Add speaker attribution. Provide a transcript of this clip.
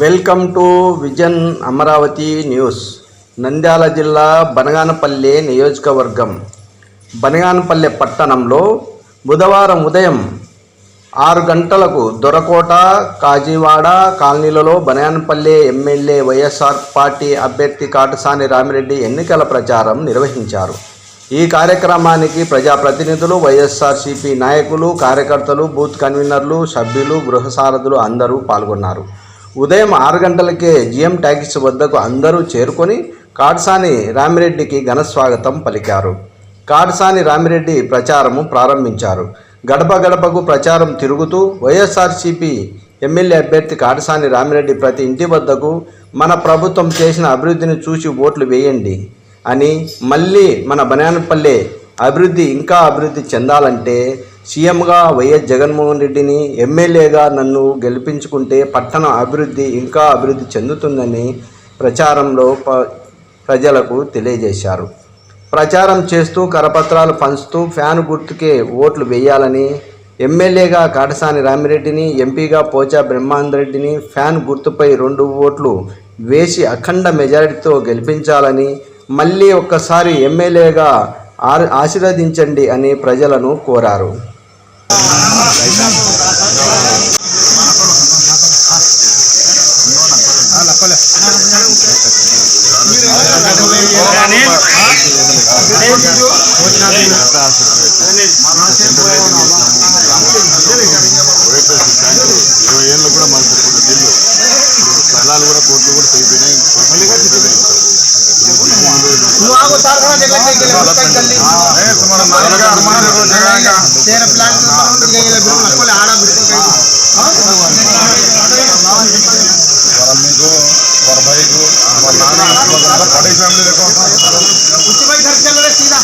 Speaker 1: Welcome to vision Amaravati news. Nandyal జిల్లా బనగానపల్లె నియోజకవర్గం. బనగానపల్లె పట్టణంలో బుధవారం ఉదయం ఆరు గంటలకు దొరకోట కాజీవాడ కాలనీలలో బనగానపల్లె ఎమ్మెల్యే వైఎస్ఆర్ పార్టీ అభ్యర్థి కాటసాని రామిరెడ్డి ఎన్నికల ప్రచారం నిర్వహించారు. ఈ కార్యక్రమానికి ప్రజాప్రతినిధులు వైఎస్ఆర్సీపీ నాయకులు కార్యకర్తలు బూత్ కన్వీనర్లు సభ్యులు గృహ సారథులు అందరూ పాల్గొన్నారు. ఉదయం ఆరు గంటలకే జిఎం ట్యాక్సీ వద్దకు అందరూ చేరుకొని కాటసాని రామిరెడ్డికి ఘన స్వాగతం పలికారు. కాటసాని రామిరెడ్డి ప్రచారము ప్రారంభించారు. గడప గడపకు ప్రచారం తిరుగుతూ వైఎస్ఆర్సీపీ ఎమ్మెల్యే అభ్యర్థి కాటసాని రామిరెడ్డి ప్రతి ఇంటి వద్దకు మన ప్రభుత్వం చేసిన అభివృద్ధిని చూసి ఓట్లు వేయండి అని మళ్ళీ మన బనానపల్లె అభివృద్ధి ఇంకా అభివృద్ధి చెందాలంటే సీఎంగా వైఎస్ జగన్మోహన్ రెడ్డిని ఎమ్మెల్యేగా నన్ను గెలిపించుకుంటే పట్టణ అభివృద్ధి ఇంకా అభివృద్ధి చెందుతుందని ప్రచారంలో ప- ప్రజలకు తెలియజేశారు. ప్రచారం చేస్తూ కరపత్రాలు పంచుతూ ఫ్యాన్ గుర్తుకే ఓట్లు వేయాలని ఎమ్మెల్యేగా కాటసాని రామిరెడ్డిని ఎంపీగా పోచా బ్రహ్మాందరెడ్డిని ఫ్యాన్ గుర్తుపై రెండు ఓట్లు వేసి అఖండ మెజారిటీతో గెలిపించాలని మళ్ళీ ఒక్కసారి ఎమ్మెల్యేగా ఆశీర్వదించండి అని ప్రజలను కోరారు.
Speaker 2: ఇరవై ఏళ్ళు కూడా మాకు ఇప్పుడు నీళ్ళు స్థలాలు కూడా కోట్లు కూడా తెగిపోయినాయి ಪ್ಲಾನ್ ಸೇರ್ ಪ್ಲಾನ್ ಸಿಗಂಗಿಲ್ಲ ಬಿಡು ಮಕ್ಕಳು ಹಾಡ
Speaker 3: ಬಿಡ್ಬೇಕು ಅಮ್ಮಿಗೂ ಅವ್ರ ಬೈಗೂ ಅವ್ರ ನಾನೇ ಕಡೆ ಫ್ಯಾಮಿಲಿ ಹುಚ್ಚು ಬೈ ಖರ್ಚಲ್ಲ ಸೀದಾ